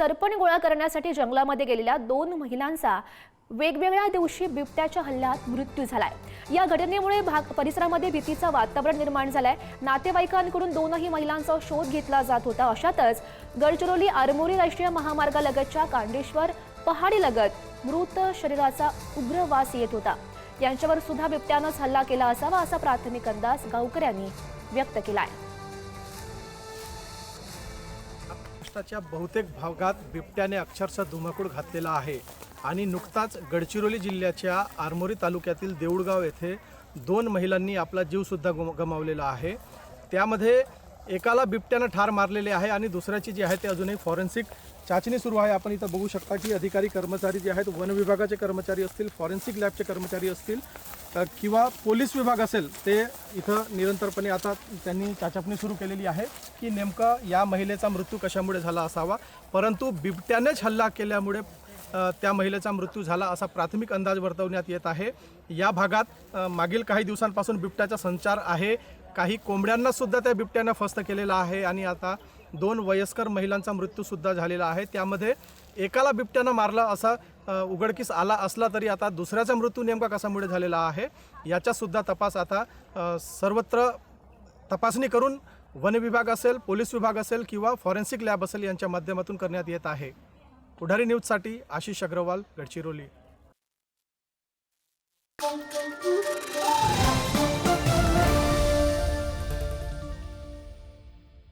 सरपण गोळा करण्यासाठी जंगलामध्ये गेलेल्या दोन महिलांचा वेगवेगळ्या दिवशी बिबट्याच्या हल्ल्यात मृत्यू झालाय. या घटनेमुळे भाग परिसरामध्ये भीतीचं वातावरण निर्माण झालंय. नातेवाईकांकडून दोनही महिलांचा शोध घेतला जात होता. अशातच गडचिरोली आरमोरी राष्ट्रीय महामार्गालगतच्या कांडेश्वर पहाडीलगत मृत शरीराचा उग्र वास येत होता. यांच्यावर सुद्धा बिबट्यानंच हल्ला केला असावा असा प्राथमिक अंदाज गावकऱ्यांनी व्यक्त केला आहे महाराष्ट्राच्या बहुतेक भागात बिबट्याने अक्षरशः धुमाकूळ घातलेला आहे. आणि नुकताच गडचिरोली जिल्ह्याच्या आरमोरी तालुक्यातील देऊळगाव येथे दोन महिलांनी आपला जीवसुद्धा गुम गमावलेला आहे. त्यामध्ये एकाला बिबट्यानं ठार मारलेले आहे आणि दुसऱ्याची जी आहे ते अजूनही फॉरेन्सिक चाचणी सुरू आहे. आपण इथं बघू शकता की अधिकारी कर्मचारी जे आहेत वन विभागाचे कर्मचारी असतील फॉरेन्सिक लॅबचे कर्मचारी असतील किंवा पोलीस विभाग असेल ते इथं निरंतरपणे आता त्यांनी चाचपणी सुरू केलेली आहे की नेमका या महिलेचा मृत्यू कशामुळे झाला असावा? परंतु बिबट्यानेच हल्ला केल्यामुळे त्या महिलेचा मृत्यू झाला असा प्राथमिक अंदाज वर्तवण्यात येत आहे. या भागात मागील काही दिवसांपासून बिबट्याचा संचार आहे. काही कोंबड्यांनासुद्धा त्या बिबट्यानं फस्त केलेला आहे आणि आता दोन वयस्कर महिलांचा मृत्यूसुद्धा झालेला आहे. त्यामध्ये एकाला बिबट्यानं मारला असा उघडकीस आला असला तरी आता दुसऱ्याचा मृत्यू नेमका कशामुळे झालेला आहे याचासुद्धा तपास आता सर्वत्र तपासणी करून वन विभाग असेल पोलीस विभाग असेल किंवा फॉरेन्सिक लॅब असेल यांच्या माध्यमातून करण्यात येत आहे. पुढारी न्यूजसाठी आशिष अग्रवाल गडचिरोली.